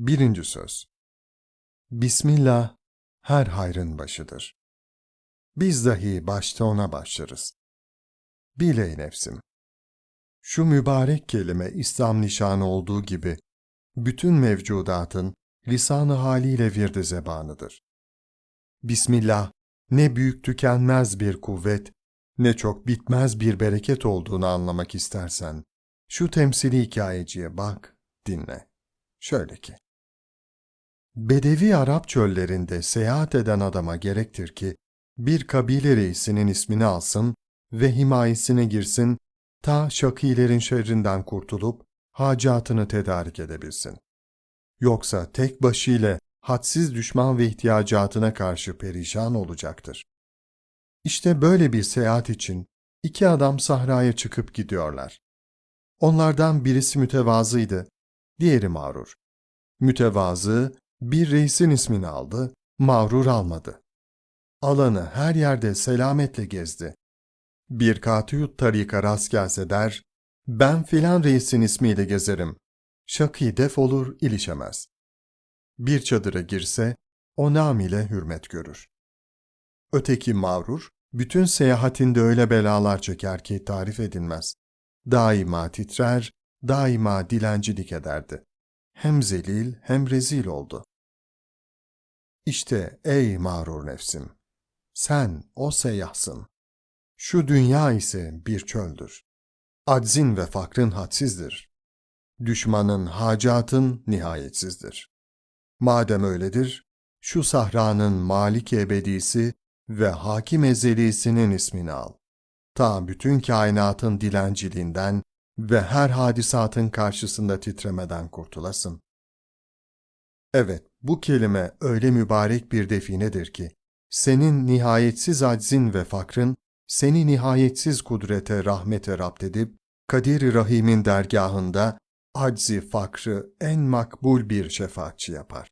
Birinci söz. Bismillah her hayrın başıdır. Biz dahi başta ona başlarız. Bil ey nefsim. Şu mübarek kelime İslam nişanı olduğu gibi, bütün mevcudatın lisanı haliyle virdi zebanıdır. Bismillah, ne büyük tükenmez bir kuvvet, ne çok bitmez bir bereket olduğunu anlamak istersen, şu temsili hikayeciye bak, dinle. Şöyle ki, Bedevi Arap çöllerinde seyahat eden adama gerektir ki, bir kabile reisinin ismini alsın ve himayesine girsin, ta şakilerin şerrinden kurtulup hacatını tedarik edebilsin. Yoksa tek başıyla hadsiz düşman ve ihtiyacatına karşı perişan olacaktır. İşte böyle bir seyahat için iki adam sahraya çıkıp gidiyorlar. Onlardan birisi mütevazıydı, diğeri mağrur. Mütevazı bir reisin ismini aldı, mağrur almadı. Alanı her yerde selametle gezdi. Bir katiyut tarika rast gelse der, ben filan reisin ismiyle gezerim. Şakî defolur, ilişemez. Bir çadıra girse, o nam ile hürmet görür. Öteki mağrur, bütün seyahatinde öyle belalar çeker ki tarif edilmez. Daima titrer, daima dilencilik ederdi. Hem zelil hem rezil oldu. İşte ey mağrur nefsim, sen o seyyahsın. Şu dünya ise bir çöldür. Aczin ve fakrın hadsizdir. Düşmanın hacatın nihayetsizdir. Madem öyledir, şu sahranın malik ebedisi ve hakim ezelisinin ismini al. Ta bütün kainatın dilenciliğinden ve her hadisatın karşısında titremeden kurtulasın. Evet, bu kelime öyle mübarek bir definedir ki, senin nihayetsiz aczin ve fakrın, seni nihayetsiz kudrete, rahmete rapt edip, Kadir-i Rahim'in dergahında aczi, fakrı en makbul bir şefaatçi yapar.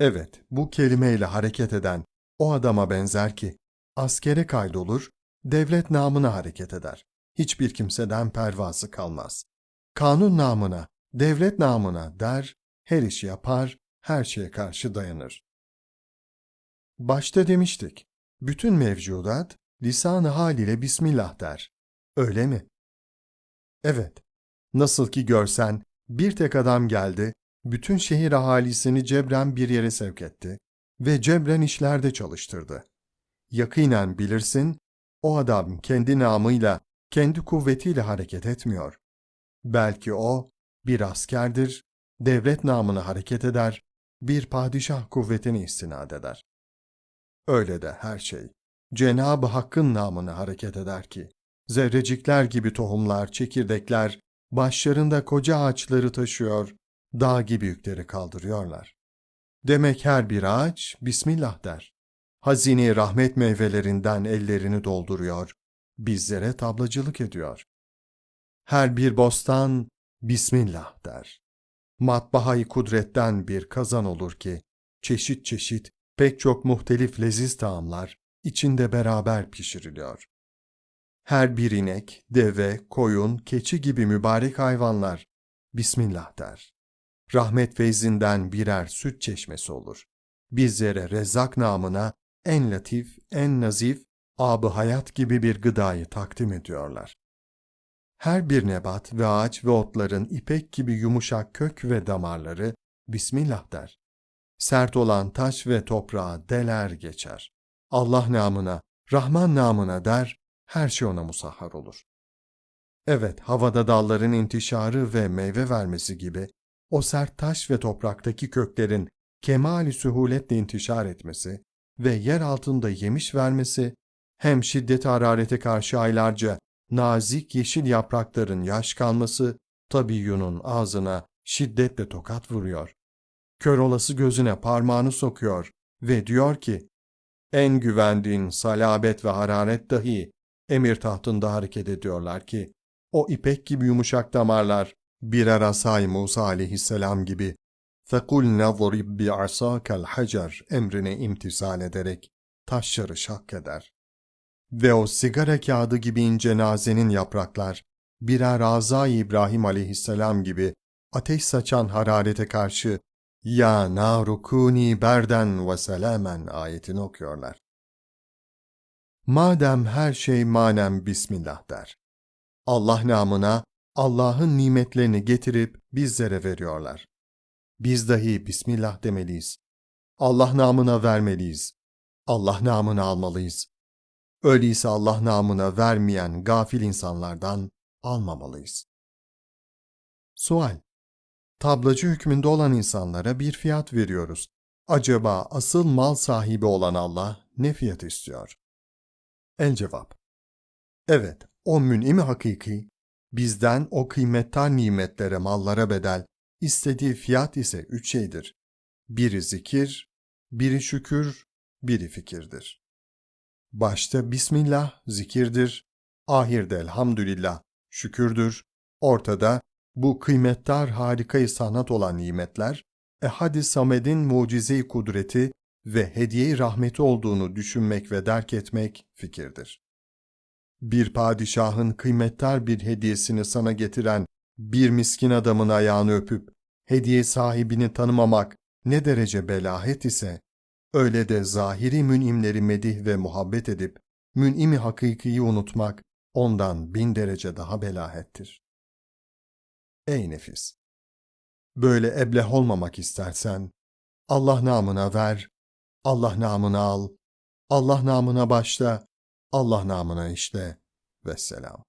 Evet, bu kelimeyle hareket eden o adama benzer ki, askere kaydolur, devlet namına hareket eder. Hiçbir kimseden pervası kalmaz. Kanun namına, devlet namına der, her işi yapar, her şeye karşı dayanır. Başta demiştik, bütün mevcudat lisan-ı hal ile Bismillah der. Öyle mi? Evet. Nasıl ki görsen bir tek adam geldi, bütün şehir ahalisini cebren bir yere sevk etti ve cebren işlerde çalıştırdı. Yakinen bilirsin, o adam kendi namıyla, kendi kuvvetiyle hareket etmiyor. Belki o bir askerdir, devlet namına hareket eder, bir padişah kuvvetini istinad eder. Öyle de her şey, Cenab-ı Hakk'ın namına hareket eder ki, zerrecikler gibi tohumlar, çekirdekler, başlarında koca ağaçları taşıyor, dağ gibi yükleri kaldırıyorlar. Demek her bir ağaç Bismillah der. Hazine rahmet meyvelerinden ellerini dolduruyor, bizlere tablacılık ediyor. Her bir bostan Bismillah der. Matbahay kudretten bir kazan olur ki, çeşit çeşit pek çok muhtelif leziz taamlar içinde beraber pişiriliyor. Her bir inek, deve, koyun, keçi gibi mübarek hayvanlar Bismillah der. Rahmet feyzinden birer süt çeşmesi olur. Bizlere rezzak namına en latif, en nazif, abı hayat gibi bir gıdayı takdim ediyorlar. Her bir nebat ve ağaç ve otların ipek gibi yumuşak kök ve damarları Bismillah der. Sert olan taş ve toprağa deler geçer. Allah namına, Rahman namına der, her şey ona musahhar olur. Evet, havada dalların intişarı ve meyve vermesi gibi, o sert taş ve topraktaki köklerin kemali sühuletle intişar etmesi ve yer altında yemiş vermesi, hem şiddet hararete karşı aylarca nazik yeşil yaprakların yaş kalması, tabiyyunun ağzına şiddetle tokat vuruyor. Kör olası gözüne parmağını sokuyor ve diyor ki, en güvendiğin salabet ve hararet dahi emir tahtında hareket ediyorlar ki, o ipek gibi yumuşak damarlar birer asay Musa aleyhisselam gibi فَقُلْ نَضْرِبْ بِعَصَاكَ الْحَجَرِ emrine imtisal ederek taşları şak eder. Ve o sigara kağıdı gibi ince nazenin yapraklar birer azay İbrahim aleyhisselam gibi ateş saçan hararete karşı Ya naru kuni berden ve selamen ayetini okuyorlar. Madem her şey manem Bismillah der. Allah namına Allah'ın nimetlerini getirip bizlere veriyorlar. Biz dahi Bismillah demeliyiz. Allah namına vermeliyiz. Allah namına almalıyız. Öyleyse Allah namına vermeyen gafil insanlardan almamalıyız. Sual Tablacı hükmünde olan insanlara bir fiyat veriyoruz. Acaba asıl mal sahibi olan Allah ne fiyat istiyor? El cevap. Evet, o mün'imi hakiki, bizden o kıymettar nimetlere, mallara bedel, istediği fiyat ise üç şeydir. Biri zikir, biri şükür, biri fikirdir. Başta Bismillah zikirdir, ahirde elhamdülillah şükürdür, ortada bu kıymettar harikayı sanat olan nimetler, Ehad-i Samed'in mucize-i kudreti ve hediye-i rahmeti olduğunu düşünmek ve derk etmek fikirdir. Bir padişahın kıymettar bir hediyesini sana getiren bir miskin adamın ayağını öpüp hediye sahibini tanımamak ne derece belahet ise, öyle de zahiri münimleri medih ve muhabbet edip münimi hakikiyi unutmak ondan bin derece daha belahettir. Ey nefis! Böyle ebleh olmamak istersen, Allah namına ver, Allah namına al, Allah namına başla, Allah namına işle, vesselam.